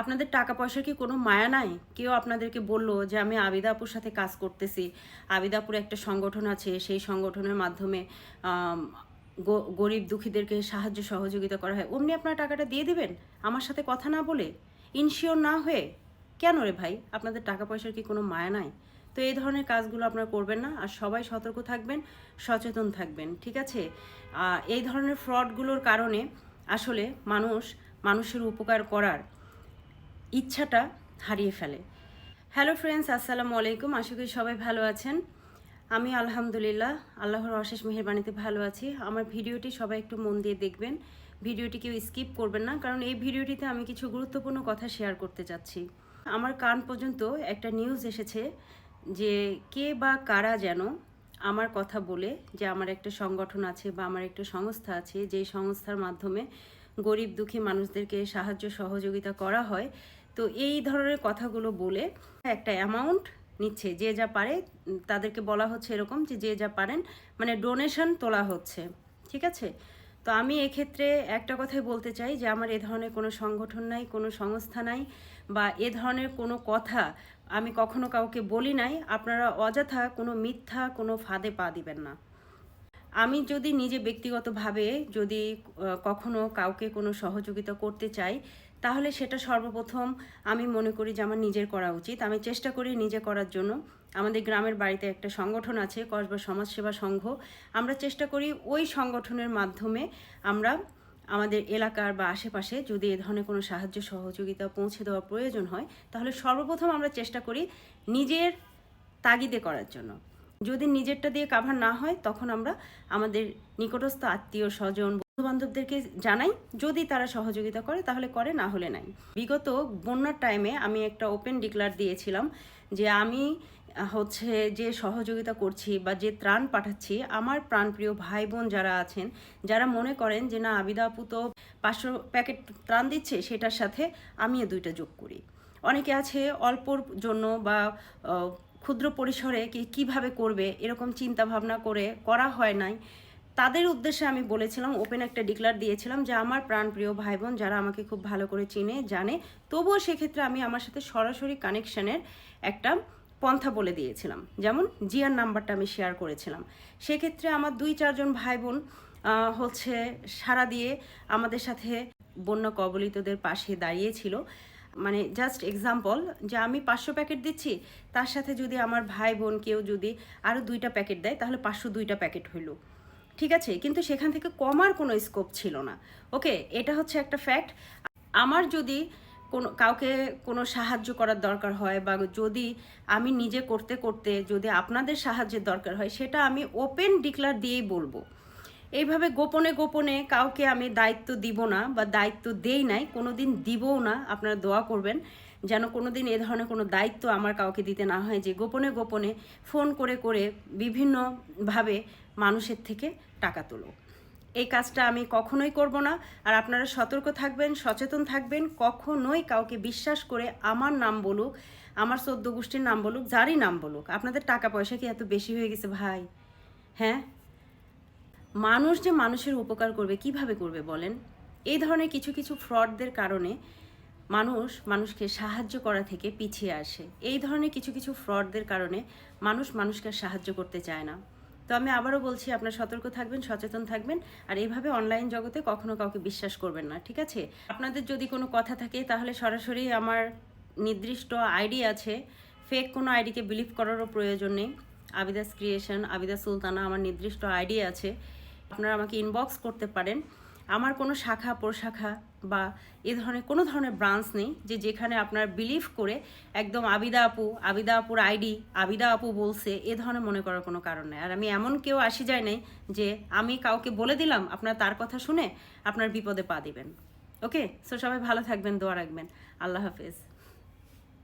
আপনাদের টাকা পয়সার কি কোনো মায়া নাই? কেউ আপনাদেরকে বলল যে, আমি আবিদাপুর সাথে কাজ করতেছি। আবিদা আপুর একটা সংগঠন আছে। সেই সংগঠনের মাধ্যমে গরিব দুঃখীদেরকে সাহায্য সহযোগিতা করা হয়। অমনি আপনার টাকাটা দিয়ে দিবেন? আমার সাথে কথা না বলে? ইনশিওর না হয়ে? কেন রে ভাই? আপনাদের টাকা পয়সার কি কোনো মায়া নাই? তো এই ধরনের কাজগুলো আপনারা করবেন না। আর সবাই সতর্ক থাকবেন, সচেতন থাকবেন, ঠিক আছে? এই ধরনের ফ্রডগুলোর কারণে আসলে মানুষ মানুষের উপকার করার ইচ্ছাটা হারিয়ে ফেলে। হ্যালো ফ্রেন্ডস আসসালামু আলাইকুম। আশা করি সবাই ভালো আছেন। আমি আলহামদুলিল্লাহ আল্লাহর অশেষ মেহেরবানিতে ভালো আছি। আমার ভিডিওটি সবাই একটু মন দিয়ে দেখবেন। ভিডিওটি কেউ স্কিপ করবেন না, কারণ এই ভিডিওটিতে আমি কিছু গুরুত্বপূর্ণ কথা শেয়ার করতে চাচ্ছি আমার কান পর্যন্ত একটা নিউজ এসেছে যে কে বা কারা যেন আমার কথা বলে যে আমার একটা সংগঠন আছে বা আমার একটা সংস্থা আছে, যেই সংস্থার মাধ্যমে গরিব দুঃখী মানুষদেরকে সাহায্য সহযোগিতা করা হয়। তো এই ধরনের কথাগুলো বলে একটা অ্যামাউন্ট নিচ্ছে, যে যা পারে, তাদেরকে বলা হচ্ছে এরকম যে যে যা পারেন মানে ডোনেশন তোলা হচ্ছে, ঠিক আছে? তো আমি এক্ষেত্রে একটা কথাই বলতে চাই যে আমার এ ধরনের কোনো সংগঠন নাই, কোনো সংস্থা নাই, বা এ ধরনের কোনো কথা আমি কখনো কাউকে বলি নাই। আপনারা অযথা কোনো মিথ্যা কোনো ফাঁদে পা দিবেন না। আমি যদি নিজে ব্যক্তিগতভাবে যদি কখনো কাউকে কোনো সহযোগিতা করতে চাই, তাহলে সেটা সর্বপ্রথম আমি মনে করি যে আমার নিজের করা উচিত। আমি চেষ্টা করি নিজে করার জন্য। আমাদের গ্রামের বাড়িতে একটা সংগঠন আছে, কসবা সমাজসেবা সংঘ। আমরা চেষ্টা করি ওই সংগঠনের মাধ্যমে আমরা আমাদের এলাকার বা আশেপাশে যদি এ ধরনের কোনো সাহায্য সহযোগিতা পৌঁছে দেওয়ার প্রয়োজন হয়, তাহলে সর্বপ্রথম আমরা চেষ্টা করি নিজের তাগিদে করার জন্য। যদি নিজেরটা দিয়ে কাভার না হয়, তখন আমরা আমাদের নিকটস্থ আত্মীয়, স্বজন বন্ধু বান্ধবদেরকে জানাই, যদি তারা সহযোগিতা করে, তাহলে করে, না হলে নাই। বিগত বন্যার টাইমে আমি একটা ওপেন ডিক্লার দিয়েছিলাম যে আমি হচ্ছে যে সহযোগিতা করছি বা যে ত্রাণ পাঠাচ্ছি, আমার প্রাণপ্রিয় ভাই বোন যারা আছেন, যারা মনে করেন যে না, আবিদা তো পাঁচশো প্যাকেট ত্রাণ দিচ্ছে, সেটার সাথে আমিও দুইটা যোগ করি। অনেকে আছে অল্পর জন্য বা ক্ষুদ্র পরিসরে কি কীভাবে করবে, এরকম চিন্তা ভাবনা করে করা হয় নাই। তাদের উদ্দেশ্যে আমি বলেছিলাম ওপেন একটা ডিক্লার দিয়েছিলাম যে আমার প্রাণপ্রিয় ভাই বোন যারা আমাকে খুব ভালো করে চিনে, জানে, তবুও সেক্ষেত্রে আমি আমার সাথে সরাসরি কানেকশনের একটা পন্থা বলে দিয়েছিলাম। যেমন জিয়ার নাম্বারটা আমি শেয়ার করেছিলাম। সেক্ষেত্রে আমার দুই চারজন ভাই বোন হচ্ছে সারা দিয়ে আমাদের সাথে বন্যা কবলিতদের পাশে দাঁড়িয়েছিল মানে জাস্ট এক্সাম্পল যে আমি পাঁচশো প্যাকেট দিচ্ছি, তার সাথে যদি আমার ভাই বোন কেউ যদি আরও দুইটা প্যাকেট দেয়, তাহলে পাঁচশো দুইটা প্যাকেট হইল। ঠিক আছে? কিন্তু সেখান থেকে কমার কোনো স্কোপ ছিল না। ওকে এটা হচ্ছে একটা ফ্যাক্ট আমার যদি কোনো, কাউকে কোনো সাহায্য করার দরকার হয় বা যদি আমি নিজে করতে করতে যদি আপনাদের সাহায্যের দরকার হয়, সেটা আমি ওপেন ডিক্লার দিয়েই বলব। এইভাবে গোপনে গোপনে কাউকে আমি দায়িত্ব দিব না বা দায়িত্ব দেই নাই কোনো দিন দিবও না। আপনারা দোয়া করবেন যেন কোনো দিন এ ধরনের কোনো দায়িত্ব আমার কাউকে দিতে না হয়, যে গোপনে গোপনে ফোন করে করে বিভিন্নভাবে মানুষের থেকে টাকা তোলো এই কাজটা আমি কখনোই করব না। আর আপনারা সতর্ক থাকবেন, সচেতন থাকবেন, কখনোই কাউকে বিশ্বাস করে আমার নাম বলুক, আমার সদ্য গোষ্ঠীর নাম বলুক, যারই নাম বলুক। আপনাদের টাকা পয়সা কি এত বেশি হয়ে গেছে ভাই? হ্যাঁ? মানুষ যে মানুষের উপকার করবে, কীভাবে করবে বলেন? এই ধরনের কিছু কিছু ফ্রডদের কারণে মানুষ মানুষকে সাহায্য করা থেকে পিছিয়ে আসে। এই ধরনের কিছু কিছু ফ্রডদের কারণে মানুষ মানুষকে সাহায্য করতে চায় না। তো আমি আবারও বলছি, আপনার সতর্ক থাকবেন, সচেতন থাকবেন, আর এভাবে অনলাইন জগতে কখনো কাউকে বিশ্বাস করবেন না, ঠিক আছে? আপনাদের যদি কোনো কথা থাকে, তাহলে সরাসরি আমার নির্দিষ্ট আইডি আছে। ফেক কোনো আইডিকে বিলিভ করারও প্রয়োজন নেই। আবিদাস ক্রিয়েশন আবিদা সুলতানা, আমার নির্দিষ্ট আইডি আছে। আপনারা আমাকে ইনবক্স করতে পারেন। আমার কোনো শাখা, প্রশাখা বা এ ধরনের কোনো ধরনের ব্রাঞ্চ নেই যে যেখানে আপনার বিলিভ করে একদম আবিদা আপু, আবিদা আপুর আইডি আবিদা আপু বলছে, এ ধরনের মনে করার কোনো কারণ নেই। আর আমি এমন কেউ আসি যায় নাই যে আমি কাউকে বলে দিলাম, আপনার তার কথা শুনে আপনার বিপদে পা দিবেন। ওকে সো সবাই ভালো থাকবেন, দোয়া রাখবেন। আল্লাহ হাফেজ।